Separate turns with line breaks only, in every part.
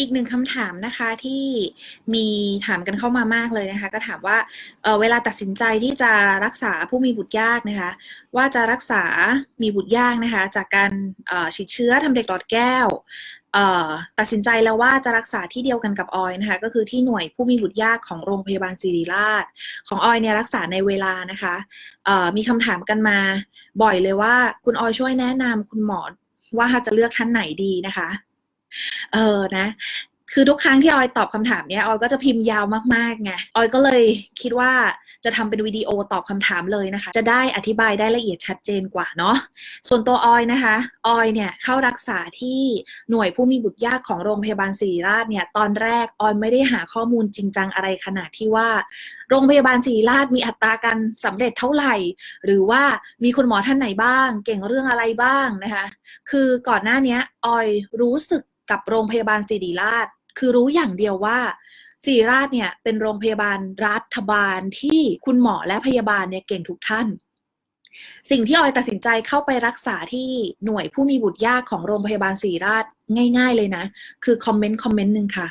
อีกหนึ่งคำถามนะคะที่มีถามกันเข้ามามากเลยนะคะ ก็ถามว่าเออเวลาตัดสินใจที่จะรักษาผู้มีบุตรยากนะคะ ว่าจะรักษามีบุตรยากนะคะ จากการออฉีดเชื้อทำเด็กหลอดแก้วเออตัดสินใจแล้วว่าจะรักษาที่เดียวกันกับออยนะคะ ก็คือที่หน่วยผู้มีบุตรยากของโรงพยาบาลศิริราช ของออยเนี่ยรักษาในเวลานะคะออมีคำถามกันมาบ่อยเลยว่าคุณออยช่วยแนะนำคุณหมอว่าจะเลือกท่านไหนดีนะคะ เออนะ คือทุกครั้งที่ออยตอบคำถามเนี้ยออยก็จะพิมพ์ยาวมากๆไงออยก็เลยคิดว่าจะทำเป็นวิดีโอตอบคำถามเลยนะคะ จะได้อธิบายได้ละเอียดชัดเจนกว่าเนาะส่วนตัวออยนะคะออยเนี่ยเข้ารักษาที่หน่วยผู้มีบุตรยากของโรงพยาบาลศิริราชเนี่ยตอนแรกออยไม่ได้หาข้อมูลจริงจังอะไรขนาดที่ว่า โรงพยาบาลศิริราชมีอัตราการสำเร็จเท่าไหร่ หรือว่ามีคุณหมอท่านไหนบ้าง เก่งเรื่องอะไรบ้างนะคะ คือก่อนหน้านี้ออยรู้สึก กับโรงพยาบาลศิริราช คือรู้อย่างเดียวว่าศิริราชเนี่ยเป็นโรงพยาบาลรัฐบาลที่คุณหมอและพยาบาลเนี่ยเก่งทุกท่าน สิ่งที่ออยตัดสินใจเข้าไปรักษาที่หน่วยผู้มีบุตรยากของโรงพยาบาลศิริราชง่าย ๆ เลยนะ คือคอมเมนต์คอมเมนต์หนึ่งค่ะ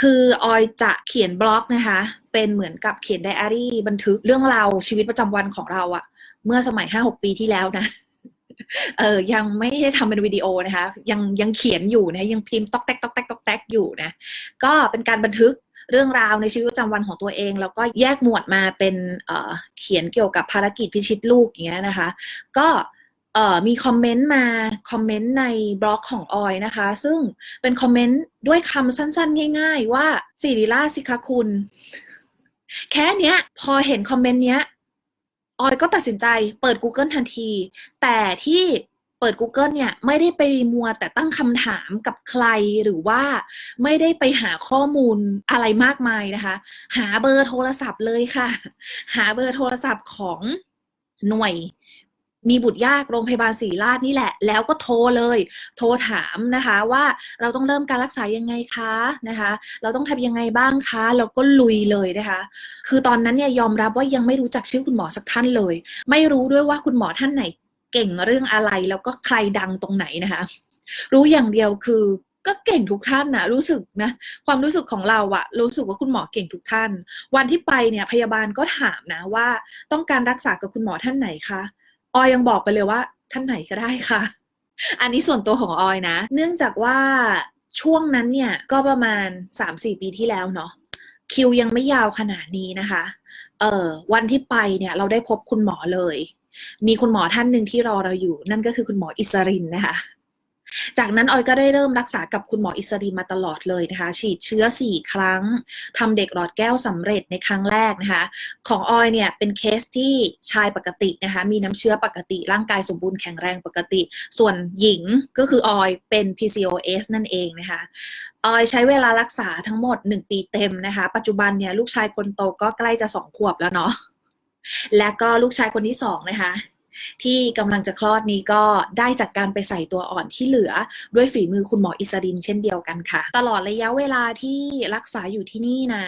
คือออยจะเขียนบล็อกนะคะ เป็นเหมือนกับเขียนไดอารี่บันทึกเรื่องราวชีวิตประจำวันของเราอะเมื่อสมัย5-6ปีที่แล้วนะ เออยังไม่ได้ทำเป็นวิดีโอนะคะ ยังยังเขียนอยู่นะยังพิมพ์ตอกแตกตอกแตกตอกแตกอยู่นะ ก็เป็นการบันทึกเรื่องราวในชีวิตประจำวันของตัวเอง แล้วก็แยกหมวดมาเป็นเเขียนเกี่ยวกับภารกิจพิชิตลูกอย่างเงี้ยนะคะ ก็มีคอมเมนต์มาคอมเมนต์ในบล็อกของออยนะคะ ซึ่งเป็นคอมเมนต์ด้วยคำสั้นๆ ง่าย ๆ ว่าสิริราสิคะคุณ แค่เนี้ย พอเห็นคอมเมนต์เนี้ย ออยก็ตัดสินใจเปิด Google ทันที แต่ที่เปิด Google เนี่ยไม่ได้ไปมัวแต่ตั้งคำถามกับใครหรือว่าไม่ได้ไปหาข้อมูลอะไรมากมายนะคะ หาเบอร์โทรศัพท์เลยค่ะ หาเบอร์โทรศัพท์ของหน่วย มีบุตรยากโรงพยาบาลศรีราชนี่แหละ แล้วก็โทรเลย โทรถามนะคะว่าเราต้องเริ่มการรักษายังไงคะนะคะ เราต้องทำยังไงบ้างคะแล้วก็ลุยเลยนะคะ คือตอนนั้นเนี่ยยอมรับว่ายังไม่รู้จักชื่อคุณหมอสักท่านเลย ไม่รู้ด้วยว่าคุณหมอท่านไหน เก่งเรื่องอะไรแล้วก็ใครดังตรงไหนนะคะ รู้อย่างเดียวคือก็เก่งทุกท่านนะรู้สึกนะ ความรู้สึกของเราอะรู้สึกว่าคุณหมอเก่งทุกท่าน วันที่ไปเนี่ยพยาบาลก็ถามนะว่า ต้องการรักษากับคุณหมอท่านไหนคะ ออยยังบอกไปเลยว่า ท่านไหนก็ได้ค่ะ อันนี้ส่วนตัวของออยนะ เนื่องจากว่าช่วงนั้นเนี่ยก็ประมาณ 3-4 ปีที่แล้วเนาะคิวยังไม่ยาวขนาดนี้นะคะ เออวันที่ไปเนี่ยเราได้พบคุณหมอเลย มีคุณหมอท่านหนึ่งที่รอเราอยู่ นั่นก็คือคุณหมออิสรินนะคะ จากนั้นออยก็ได้เริ่มรักษากับคุณหมออิสรินมาตลอดเลยนะคะ ฉีดเชื้อ 4 ครั้งทำเด็กหลอดแก้วสำเร็จในครั้งแรกนะคะ ของออยเนี่ยเป็นเคสที่ชายปกตินะคะ มีน้ำเชื้อปกติ ร่างกายสมบูรณ์แข็งแรงปกติ ส่วนหญิงก็คือออยเป็น PCOS นั่นเองนะคะออยใช้เวลารักษาทั้งหมด 1 ปีเต็มนะคะ ปัจจุบันเนี่ยลูกชายคนโตก็ใกล้จะ2ขวบแล้วเนาะและก็ลูกชายคนที่สองนะคะ ที่กำลังจะคลอดนี้ก็ได้จากการไปใส่ตัวอ่อนที่เหลือ ด้วยฝีมือคุณหมออิสรินเช่นเดียวกันค่ะ ตลอดระยะเวลาที่รักษาอยู่ที่นี่นะ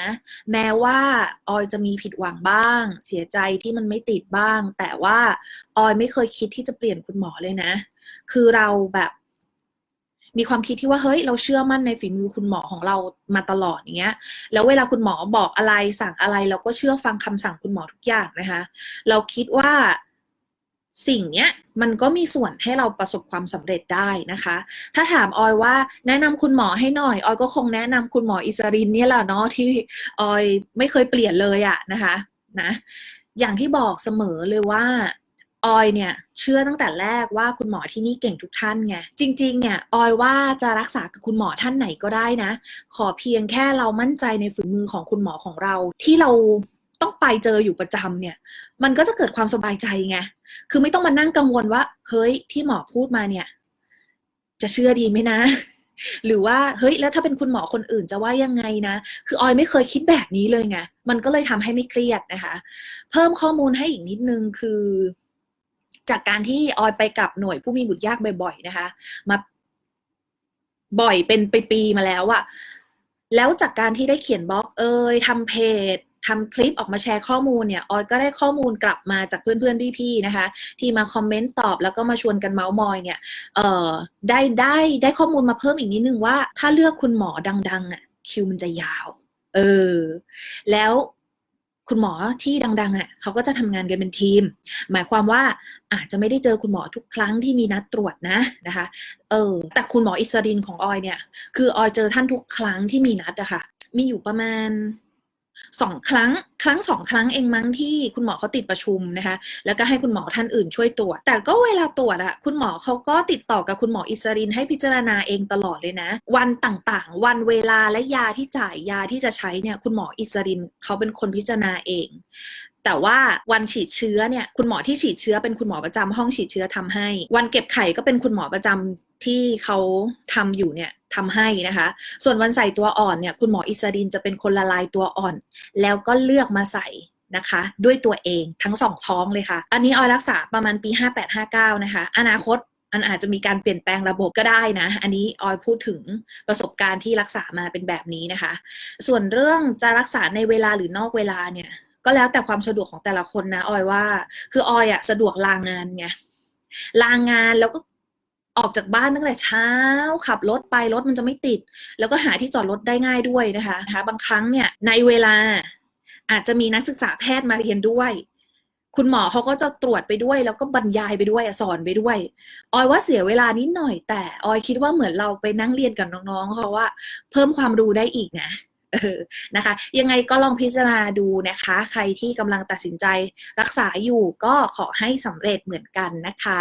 แม้ว่าออยจะมีผิดหวังบ้าง เสียใจที่มันไม่ติดบ้าง แต่ว่าออยไม่เคยคิดที่จะเปลี่ยนคุณหมอเลยนะ คือเราแบบมีความคิดที่ว่าเฮ้ยเราเชื่อมั่นในฝีมือคุณหมอของเรามาตลอดอย่างเงี้ย แล้วเวลาคุณหมอบอกอะไรสั่งอะไร เราก็เชื่อฟังคำสั่งคุณหมอทุกอย่างนะคะ เราคิดว่า สิ่งเนี้ยมันก็มีส่วนให้เราประสบความสำเร็จได้นะคะ ถ้าถามออยว่าแนะนำคุณหมอให้หน่อย ออยก็คงแนะนำคุณหมออิสรินเนี่ยแหละเนาะที่ออยไม่เคยเปลี่ยนเลยอะนะคะนะอย่างที่บอกเสมอเลยว่าออยเนี่ยเชื่อตั้งแต่แรกว่าคุณหมอที่นี่เก่งทุกท่านไงจริง ๆ เนี่ยออยว่าจะรักษากับคุณหมอท่านไหนก็ได้นะ ขอเพียงแค่เรามั่นใจในฝีมือของคุณหมอของเราที่เรา ต้องไปเจออยู่ประจำเนี่ย มันก็จะเกิดความสบายใจไงคือไม่ต้องมานั่งกังวลว่า เฮ้ยที่หมอพูดมาเนี่ย จะเชื่อดีไหมนะ หรือว่าเฮ้ยแล้วถ้าเป็นคุณหมอคนอื่นจะว่ายังไงนะ คือออยไม่เคยคิดแบบนี้เลยไงมันก็เลยทำให้ไม่เครียดนะคะ เพิ่มข้อมูลให้อีกนิดนึงคือ จากการที่ออยไปกับหน่วยผู้มีบุตรยากบ่อย ๆ นะคะ มาบ่อยเป็นปีๆมาแล้วอะแล้วจากการที่ได้เขียนบล็อกเอยทำเพจ ทำคลิปออกมาแชร์ข้อมูลเนี่ยออยก็ได้ข้อมูลกลับมาจากเพื่อนๆพี่ๆนะคะ ที่มาคอมเมนต์ตอบแล้วก็มาชวนกันเมาส์มอยเนี่ยเอ่อได้ได้ได้ข้อมูลมาเพิ่มอีกนิดนึงว่า ถ้าเลือกคุณหมอดัง ๆ อะ คิวมันจะยาว เออ แล้วคุณหมอที่ดังๆอะเขาก็จะทำงานกันเป็นทีม หมายความว่าอาจจะไม่ได้เจอคุณหมอทุกครั้งที่มีนัดตรวจนะนะคะ เออ แต่คุณหมออิสรินของออยเนี่ย คือออยเจอท่านทุกครั้งที่มีนัดอะค่ะ มีอยู่ประมาณ สองครั้งครั้งสองครั้งเองมั้งที่คุณหมอเขาติดประชุมนะคะ แล้วก็ให้คุณหมอท่านอื่นช่วยตรวจ แต่ก็เวลาตรวจอะคุณหมอเขาก็ติดต่อกับคุณหมออิสรินให้พิจารณาเองตลอดเลยนะ วันต่างๆ วันเวลาและยาที่จ่ายยาที่จะใช้เนี่ยคุณหมออิสรินเขาเป็นคนพิจารณาเอง แต่ว่าวันฉีดเชื้อเนี่ยคุณหมอที่ฉีดเชื้อเป็นคุณหมอประจำห้องฉีดเชื้อทำให้ วันเก็บไข่ก็เป็นคุณหมอประจำ ที่เขาทำอยู่เนี่ยทำให้นะคะ ส่วนวันใส่ตัวอ่อนเนี่ยคุณหมออิสรินจะเป็นคนละลายตัวอ่อน แล้วก็เลือกมาใส่นะคะ ด้วยตัวเองทั้งสองท้องเลยค่ะ อันนี้ออยรักษาประมาณปี 5859 นะคะ อนาคตมันอาจจะมีการเปลี่ยนแปลงระบบก็ได้นะ อันนี้ออยพูดถึงประสบการณ์ที่รักษามาเป็นแบบนี้นะคะ ส่วนเรื่องจะรักษาในเวลาหรือนอกเวลาเนี่ย ก็แล้วแต่ความสะดวกของแต่ละคนนะออยว่า คือออยอะสะดวกลางานไงลางานแล้วก็ ออกจากบ้านตั้งแต่เช้า ขับรถไปรถมันจะไม่ติด แล้วก็หาที่จอดรถได้ง่ายด้วยนะคะะคะบางครั้งเนี่ยในเวลาอาจจะมีนักศึกษาแพทย์มาเรียนด้วย คุณหมอเขาก็จะตรวจไปด้วย แล้วก็บรรยายไปด้วยสอนไปด้วย ออยว่าเสียเวลานิดหน่อยแต่ออยคิดว่าเหมือนเราไปนั่งเรียนกับน้องๆเขาว่า เพิ่มความรู้ได้อีกนะนะคะ ยังไงก็ลองพิจารณาดูนะคะ ใครที่กำลังตัดสินใจรักษาอยู่ก็ขอให้สำเร็จเหมือนกันนะคะ